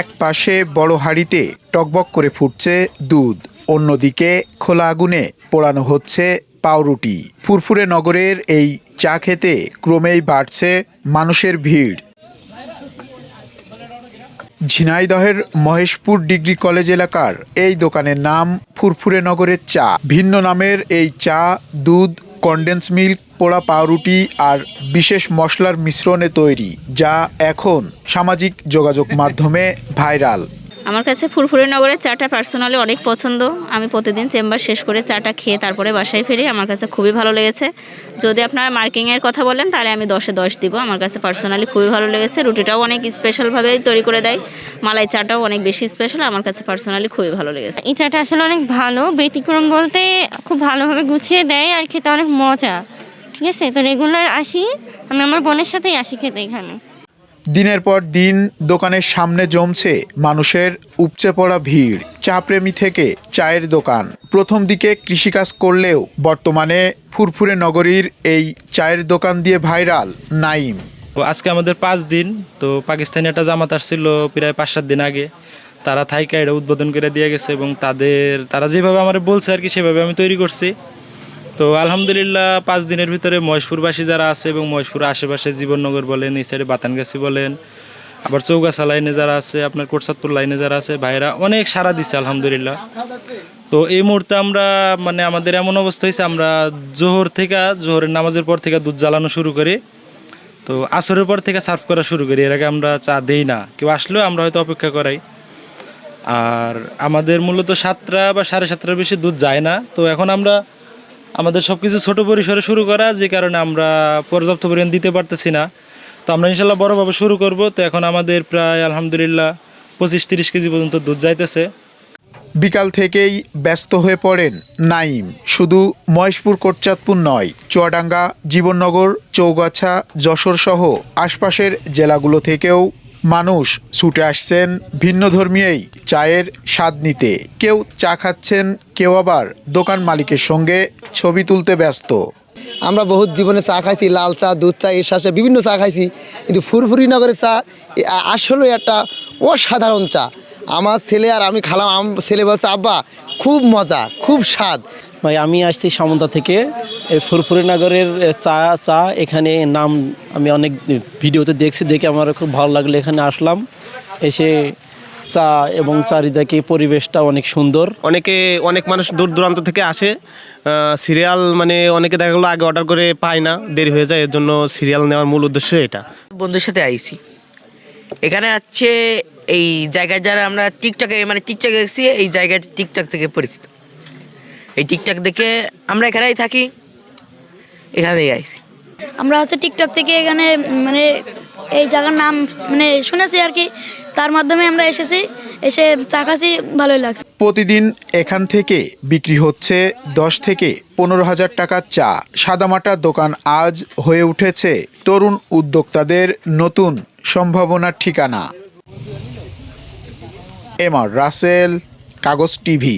এক পাশে বড় হাঁড়িতে টকবক করে ফুটছে দুধ। অন্যদিকে খোলা আগুনে পোড়ানো হচ্ছে পাউরুটি। ফুরফুরে নগরের এই চা খেতে ক্রমেই বাড়ছে মানুষের ভিড়। ঝিনাইদহের মহেশপুর ডিগ্রি কলেজ এলাকার এই দোকানের নাম ফুরফুরে নগরের চা। ভিন্ন নামের এই চা, দুধ কন্ডেন্স মিল্ক পোড়া পাউরুটি আর বিশেষ মশলার মিশ্রণে তৈরি, যা এখন সামাজিক যোগাযোগ মাধ্যমে ভাইরাল আমার কাছে ফুরফুরে নগরের চাটা পার্সোনালি অনেক পছন্দ। আমি প্রতিদিন চেম্বার শেষ করে চাটা খেয়ে তারপরে বাসায় ফিরি। আমার কাছে খুবই ভালো লেগেছে। যদি আপনারা মার্কিংয়ের কথা বলেন, তাহলে আমি দশে দশ দিব। আমার কাছে পার্সোনালি খুবই ভালো লেগেছে। রুটিটাও অনেক স্পেশালভাবে তৈরি করে দেয়। মালাই চাটাও অনেক বেশি স্পেশাল আমার কাছে পার্সোনালি খুবই ভালো লেগেছে। এই চাটা আসলে অনেক ভালো। ব্যতিক্রম বলতে খুব ভালোভাবে গুছিয়ে দেয় আর খেতে অনেক মজা। ঠিক আছে? তো রেগুলার আসি। আমি আমার বোনের সাথেই আসি খেতে এখানে। দিনের পর দিন দোকানের সামনে জমছে মানুষের উপচে পড়া ভিড় চা প্রেমী থেকে চায়ের দোকান। প্রথম দিকে কৃষিকাজ করলেও বর্তমানে ফুরফুরে নগরীর এই চায়ের দোকান দিয়ে ভাইরাল নাইম। আজকে আমাদের পাঁচ দিন, তো পাকিস্তানি একটা জামাত আসছিল প্রায় পাঁচ সাত দিন আগে। তারা থাইকা এটা উদ্বোধন করে দিয়ে গেছে এবং তাদের, তারা যেভাবে আমার বলছে আর কি, সেভাবে আমি তৈরি করছি। তো আলহামদুলিল্লাহ, পাঁচ দিনের ভিতরে মহেশপুরবাসী যারা আছে এবং মহেশপুর আশেপাশে জীবননগর বলেন এই সাইডে বাতানগাছি বলেন, আবার চৌগাছা লাইনে যারা আছে, আপনার কোটসাদপুর লাইনে যারা আছে ভাইরা অনেক সাড়া দিছে আলহামদুলিল্লাহ। তো এই মুহূর্তে আমরা মানে আমাদের এমন অবস্থা হয়েছে, আমরা জোহর থেকে, জোহরের নামাজের পর থেকে দুধ জ্বালানো শুরু করি। তো আসরের পর থেকে সার্ভ করা শুরু করি, এর আগে আমরা চা দেই না। কেউ আসলেও আমরা হয়তো অপেক্ষা করাই। আর আমাদের মূলত সাতটা বা সাড়ে সাতটার বেশি দুধ যায় না। তো এখন আমরা আমাদের সব কিছু ছোটো পরিসরে শুরু করা, যে কারণে আমরা পর্যাপ্ত পরিমাণ দিতে পারতেছি না। তো আমরা ইনশাল্লাহ বড়োভাবে শুরু করব। তো এখন আমাদের প্রায় আলহামদুলিল্লাহ পঁচিশ তিরিশ কেজি পর্যন্ত দুধ যাইতেছে। বিকাল থেকেই ব্যস্ত হয়ে পড়েন নাইম। শুধু মহেশপুর, কোটচাঁদপুর নয়, চুয়াডাঙ্গা, জীবননগর, চৌগাছা, যশোর সহ আশপাশের জেলাগুলো থেকেও মানুষ ছুটে আসছেন ভিন্ন ধর্মীয়ই চায়ের স্বাদ নিতে। কেউ চা খাচ্ছেন কেউ আবার দোকান মালিকের সঙ্গে ছবি তুলতে ব্যস্ত। আমরা বহুত জীবনে চা খাইছি লাল চা দুধ চা এর সাথে বিভিন্ন চা খাইছি। কিন্তু ফুরফুরি নগরের চা আসলে একটা অসাধারণ চা। আমার ছেলে আর আমি খালাম আম ছেলে বলছে আব্বা খুব মজা খুব স্বাদ। ভাই আমি আসছি সামন্তা থেকে। ফুরফুরি নগরের চা চা এখানে নাম আমি অনেক ভিডিওতে দেখছি দেখে আমার খুব ভালো লাগল এখানে আসলাম। এসে চা এবং চারিদিকে পরিবেশটা অনেক সুন্দর। অনেকে অনেক মানুষ দূর দূরান্ত থেকে আসে। সিরিয়াল মানে অনেকে দেখা গেলো আগে অর্ডার করে পায় না দেরি হয়ে যায় এর জন্য সিরিয়াল নেওয়ার মূল উদ্দেশ্য এটা। বন্ধুর সাথে আইছি। এখানে আছে এই জায়গায় যারা আমরা টিকটকে মানে টিকটকে দেখছি এই জায়গাটা টিকটক থেকে পরিচিত। এই টিকটক দেখে আমরা এখানেই থাকি। এখানেই আইছি। আমরা হচ্ছে টিকটক থেকে এখানে মানে এই জায়গার নাম মানে শুনেছি আর কি তার মাধ্যমে আমরা এসেছি এসে চা খাচ্ছি ভালোই লাগছে। প্রতিদিন এখান থেকে বিক্রি হচ্ছে দশ থেকে পনেরো হাজার টাকার চা। সাদামাটার দোকান আজ হয়ে উঠেছে তরুণ উদ্যোক্তাদের নতুন সম্ভাবনার ঠিকানা। এম আর রাসেল কাগজ টিভি।